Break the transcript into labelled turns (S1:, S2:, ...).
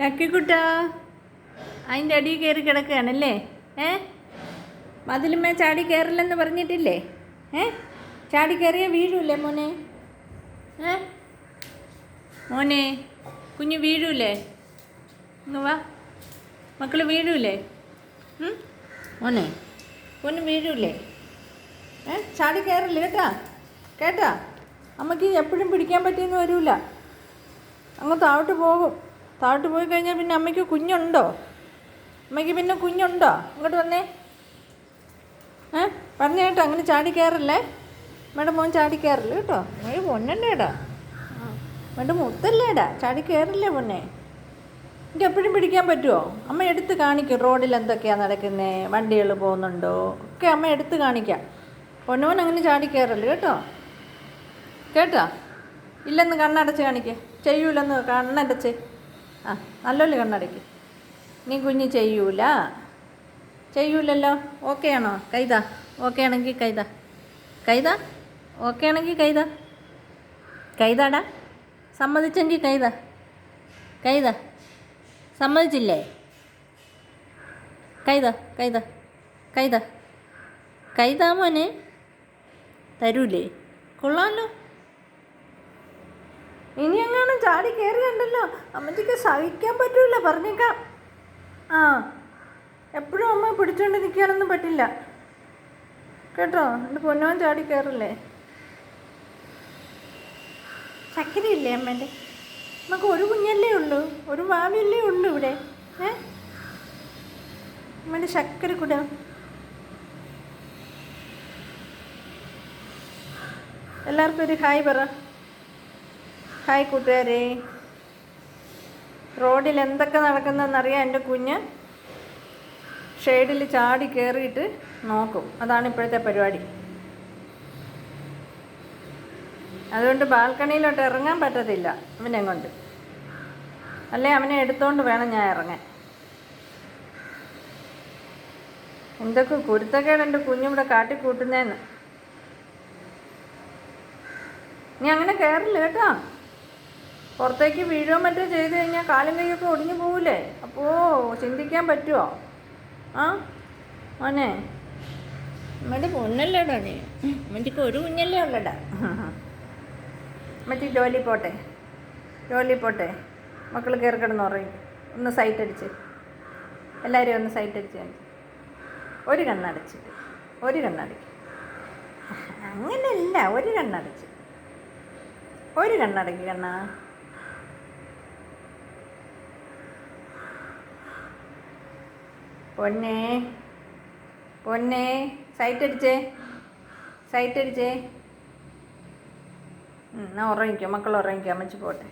S1: ലക്കിക്കുട്ടാ. അതിന്റെ അടിയിൽ കയറി കിടക്കുകയാണല്ലേ? ഏ? മതിലുമേ ചാടി കയറില്ലെന്ന് പറഞ്ഞിട്ടില്ലേ? ഏ? ചാടി കയറിയാൽ വീഴൂലേ മോനെ? ഏ? മോനെ കുഞ്ഞ് വീഴൂലേ? ഇങ്ങ് വാ. മക്കൾ വീഴൂലേ? മോനെ കുഞ്ഞ് വീഴൂലേ? ഏ? ചാടി കയറില്ല കേട്ടാ? കേട്ടാ? അമ്മയ്ക്ക് എപ്പോഴും പിടിക്കാൻ പറ്റിയെന്ന് വരൂല. അങ്ങ് താഴോട്ട് പോകും. താഴോട്ട് പോയി കഴിഞ്ഞാൽ പിന്നെ അമ്മയ്ക്ക് കുഞ്ഞുണ്ടോ? അമ്മയ്ക്ക് പിന്നെ കുഞ്ഞുണ്ടോ? ഇങ്ങോട്ട് വന്നേ. ഏ? പറഞ്ഞ കേട്ടോ അങ്ങനെ ചാടി മേഡം മോൻ ചാടി കയറില്ല കേട്ടോ? ഏയ് ഏടാ മേഡം മുത്തല്ലേടാ ചാടി കയറില്ലേ പൊന്നെ. എനിക്ക് എപ്പോഴും പിടിക്കാൻ പറ്റുമോ അമ്മ എടുത്ത് കാണിക്കും റോഡിൽ എന്തൊക്കെയാണ് നടക്കുന്നത് വണ്ടികൾ പോകുന്നുണ്ടോ? ഒക്കെ അമ്മ എടുത്ത് കാണിക്കാം. പൊന്നോൻ അങ്ങനെ ചാടി കേട്ടോ? കേട്ടോ? ഇല്ലെന്ന് കണ്ണടച്ച് കാണിക്കേ. ചെയ്യൂലെന്ന് കണ്ണടച്ച്. ആ നല്ലൊരു കണ്ണടയ്ക്ക് നീ കുഞ്ഞ് ചെയ്യൂല? ചെയ്യൂലല്ലോ? ഓക്കെ ആണോ? കൈതാ. ഓക്കെ ആണെങ്കിൽ കൈതാ. കൈതാ? ഓക്കെ ആണെങ്കിൽ കൈതാ. കൈതാടാ. സമ്മതിച്ചെങ്കിൽ കൈതാ. കൈതാ. സമ്മതിച്ചില്ലേ? കൈതാ കൈതാ. കൈതാ. കൈതാ മോനെ. തരൂലേ? കൊള്ളാമല്ലോ ഇനി എങ്ങാനും ചാടി കയറിയുണ്ടല്ലോ അമ്മച്ചിക്ക് സഹിക്കാൻ പറ്റൂല പറഞ്ഞേക്കാം. ആ എപ്പോഴും അമ്മ പിടിച്ചോണ്ട് നിൽക്കാനൊന്നും പറ്റില്ല. കേട്ടോ എന്റെ പൊന്നോൻ ചാടി കയറില്ലേ ചക്കരയില്ലേ അമ്മേന്റെ നമുക്ക് ഒരു കുഞ്ഞല്ലേ ഉള്ളൂ ഒരു മാവിയല്ലേ ഉള്ളൂ ഇവിടെ. ഏ? അമ്മേന്റെ ശക്കര കൂടെ. എല്ലാവർക്കും ഒരു ഹായ് പറ. ഹായ് കൂട്ടുകാരെ. റോഡിൽ എന്തൊക്കെ നടക്കുന്നതെന്നറിയാൻ എന്റെ കുഞ്ഞ്. ഷെയ്ഡിൽ ചാടി കയറിയിട്ട് നോക്കും. അതാണ് ഇപ്പോഴത്തെ പരിപാടി. അതുകൊണ്ട് ബാൽക്കണിയിലോട്ട് ഇറങ്ങാൻ പറ്റത്തില്ല അവനെ കൊണ്ട്. അല്ലെ അവനെ എടുത്തോണ്ട് വേണം ഞാൻ ഇറങ്ങാൻ. എന്തൊക്കെ കുരുത്തക്കേട് എന്റെ കുഞ്ഞിവിടെ കാട്ടിക്കൂട്ടുന്നേന്ന്. നീ അങ്ങനെ കയറില്ല കേട്ടോ? പുറത്തേക്ക് വീഴുകയോ മറ്റോ ചെയ്ത് കഴിഞ്ഞാൽ കാലും കൈയൊക്കെ ഒടിഞ്ഞു പോവില്ലേ അപ്പോൾ ചിന്തിക്കാൻ പറ്റുമോ ആ? മോനെ. അമ്മയുടെ പൊന്നല്ലേടാ നീ? അമ്മച്ചിക്ക് ഒരു കുഞ്ഞല്ലേ ഉള്ളടാ. മറ്റേ ജോലി പോട്ടെ. ജോലി പോട്ടെ. മക്കൾ കയറി കിടന്ന് ഉറങ്ങി. ഒന്ന് സൈറ്റ് അടിച്ച്. എല്ലാവരും ഒന്ന് സൈറ്റ് അടിച്ച് കാണിച്ച് ഒരു കണ്ണടച്ച്. ഒരു കണ്ണടയ്ക്ക് അങ്ങനെയല്ല ഒരു കണ്ണടച്ച്. ഒരു കണ്ണടയ്ക്ക് കണ്ണാ. പൊന്നെ. പൊന്നെ. സൈറ്റ് അടിച്ചേ സൈറ്റ് അടിച്ചേ ഉം, എന്നാ ഉറങ്ങിക്കോ. മക്കൾ ഉറങ്ങിക്കോ. അമ്മച്ചി പോട്ടെ.